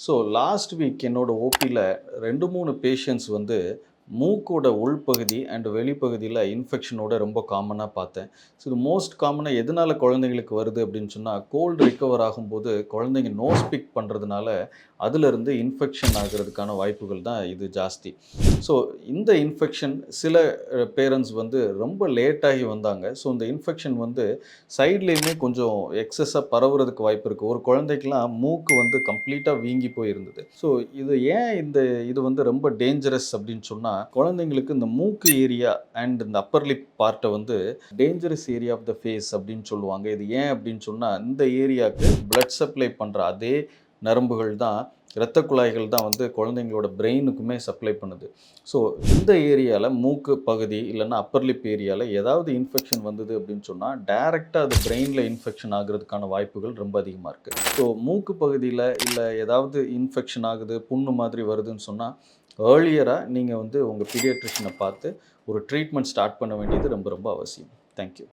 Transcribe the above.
So last week என்னோட ஓபியில் ரெண்டு மூணு பேஷண்ட்ஸ் வந்து மூக்கோட உள்பகுதி அண்ட் வெளிப்பகுதியில் இன்ஃபெக்ஷனோட ரொம்ப காமனாக பார்த்தேன். ஸோ இது மோஸ்ட் காமனாக எதனால் குழந்தைங்களுக்கு வருது அப்படின்னு சொன்னால் கோல்டு ரிக்கவர் ஆகும்போது குழந்தைங்க நோஸ் பிக் பண்ணுறதுனால அதிலிருந்து இன்ஃபெக்ஷன் ஆகிறதுக்கான வாய்ப்புகள் தான் இது ஜாஸ்தி. ஸோ இந்த இன்ஃபெக்ஷன் சில பேரண்ட்ஸ் வந்து ரொம்ப லேட்டாகி வந்தாங்க. ஸோ இந்த இன்ஃபெக்ஷன் வந்து சைட்லேயுமே கொஞ்சம் எக்ஸஸாக பரவுறதுக்கு வாய்ப்பு இருக்குது ஒரு குழந்தைக்கெலாம் மூக்கு வந்து கம்ப்ளீட்டாக வீங்கி போயிருந்தது. ஸோ இது ஏன் இந்த இது வந்து ரொம்ப டேஞ்சரஸ் அப்படின்னு சொன்னால் குழந்தைங்களுக்கு இந்த மூக்கு ஏரியா அண்ட் இந்த அப்பர் லிப் பார்ட்டை வந்து dangerous area of the face அப்படின்னு சொல்லுவாங்க. இது ஏன் அப்படின்னு சொன்னால் இந்த ஏரியாவுக்கு பிளட் சப்ளை பண்ணுற அதே நரம்புகள் தான் இரத்த குழாய்கள் தான் வந்து குழந்தைங்களோட பிரெயினுக்குமே சப்ளை பண்ணுது. ஸோ இந்த ஏரியாவில் மூக்கு பகுதி இல்லைன்னா அப்பர் லிப் ஏரியாவில் ஏதாவது இன்ஃபெக்ஷன் வந்தது அப்படின்னு சொன்னால் டைரெக்டாக அது பிரெயினில் இன்ஃபெக்ஷன் ஆகிறதுக்கான வாய்ப்புகள் ரொம்ப அதிகமாக இருக்குது ஸோ மூக்கு பகுதியில் இல்லை ஏதாவது இன்ஃபெக்ஷன் ஆகுது புண்ணு மாதிரி வருதுன்னு சொன்னால் ஏர்லியராக நீங்கள் வந்து உங்கள் பீடியாட்ரிஷனை பார்த்து ஒரு ட்ரீட்மெண்ட் ஸ்டார்ட் பண்ண வேண்டியது ரொம்ப ரொம்ப அவசியம். தேங்க்யூ